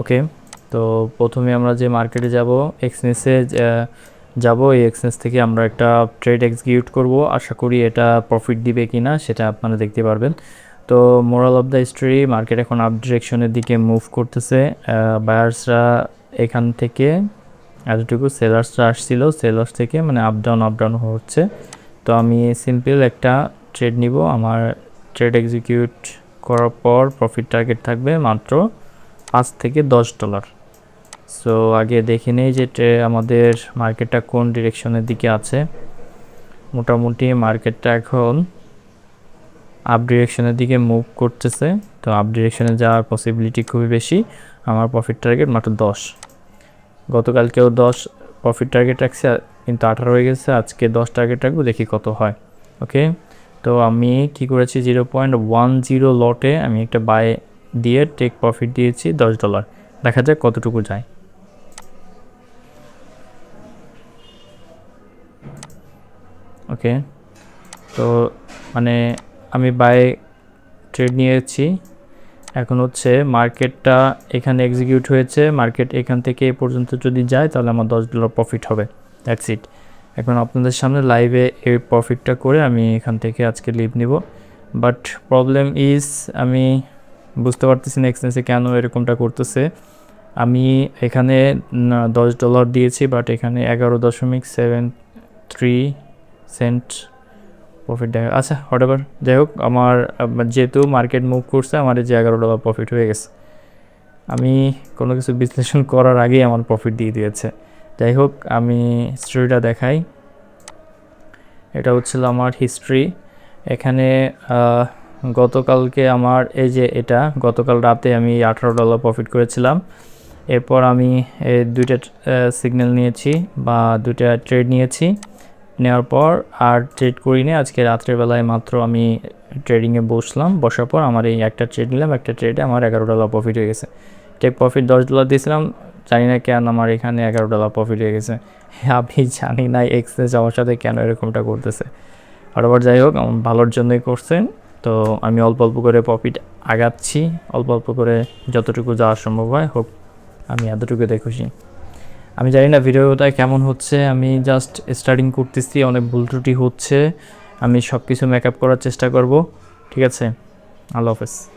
ওকে? তো প্রথমে আমরা যে মার্কেটে যাব এক্সচেঞ্জে যাব। এই এক্সচেঞ্জ থেকে আমরা একটা ট্রেড এক্সিকিউট করব। আশা করি এটা প্রফিট দিবে কি না সেটা আপনারা দেখতে পারবেন। তো moral of the story market এখন আপ ডিরেকশনের দিকে মুভ করতেছে। বায়ার্সরা এখান থেকে এতটুকু সেলার্সরা আসছিল সেলার্স থেকে মানে আপ ডাউন আপ ডাউন হচ্ছে। তো আমি সিম্পল একটা ট্রেড নিব। আমার ট্রেড এক্সিকিউট করার পর প্রফিট টার্গেট থাকবে মাত্র পাঁচ থেকে দশ ডলার সো আগে দেখে নেই যে আমাদের মার্কেটটা কোন ডিরেকশনের দিকে আছে। মোটামুটি মার্কেটটা এখন আপ ডিরেকশনের দিকে মুভ করতেছে। তো আপ ডিরেকশনে যাওয়ার পসিবিলিটি খুবই বেশি। আমার প্রফিট টার্গেট মাত্র দশ। গতকালকেও দশ প্রফিট টার্গেট রাখছে কিন্তু আঠারো হয়ে গেছে। আজকে দশ টার্গেট রাখব, দেখি কত হয়। ওকে তো আমি কি করেছি জিরো পয়েন্ট ওয়ান জিরো লটে আমি একটা বাই দিয়ে টেক প্রফিট দিয়েছি দশ ডলার দেখা যাক কতটুকু যায়। ওকে তো মানে আমি বাই ট্রেড নিয়েছি। এখন হচ্ছে মার্কেটটা এখানে এক্সিকিউট হয়েছে। মার্কেট এখান থেকে এ পর্যন্ত যদি যায়, তাহলে আমার দশ ডলার প্রফিট হবে। দ্যাটস ইট এখন আপনাদের সামনে লাইভে এই প্রফিটটা করে আমি এখান থেকে আজকে লিভ নিব। বাট প্রবলেম ইজ আমি বুঝতে পারতেছি না এক্সচেঞ্জে কেন এরকমটা করতেছে। আমি এখানে দশ ডলার দিয়েছি বাট এখানে এগারো দশমিক সেভেন থ্রি সেন্ট প্রফিট দেখা আচ্ছা হোয়াট এভার যাই হোক, আমার যেহেতু মার্কেট মুভ করছে, আমার যে এগারো ডলার প্রফিট হয়ে গেছে। আমি কোনো কিছু বিশ্লেষণ করার আগেই আমার প্রফিট দিয়ে দিয়েছে। যাই হোক, আমি হিস্ট্রিটা দেখাই। এটা হচ্ছিল আমার হিস্ট্রি এখানে গতকালকে আমার, এই যে এটা, গতকাল রাতে আমি আঠারো ডলার প্রফিট করেছিলাম। এরপর আমি এই দুইটা সিগন্যাল নিয়েছি বা দুইটা ট্রেড নিয়েছি। নেওয়ার পর আর ট্রেড করিনি। আজকে রাত্রেবেলায় মাত্র আমি ট্রেডিংয়ে বসলাম। বসার পর আমার এই একটা ট্রেড নিলাম। একটা ট্রেডে আমার এগারো ডলার প্রফিট হয়ে গেছে। টেক প্রফিট দশ ডলার দিয়েছিলাম। জানি না কেন আমার এখানে এগারো ডলার প্রফিট হয়ে গেছে। আমি জানি না এক্সচেঞ্জ আমার সাথে কেন এরকমটা করতেছে। আবার যাই হোক ভালোর জন্যই করছেন। তো আমি অল্প অল্প করে প্রফিট আগাচ্ছি, অল্প অল্প করে যতটুকু যাওয়া সম্ভব হয়, হোক, আমি এতটুকুতে খুশি। আমি জানি না ভিডিওটা কেমন হচ্ছে, আমি জাস্ট স্টার্টিং করতেছি, অনেক ভুল ত্রুটি হচ্ছে, আমি সব কিছু মেকআপ করার চেষ্টা করব, ঠিক আছে? আল্লাহ হাফেজ।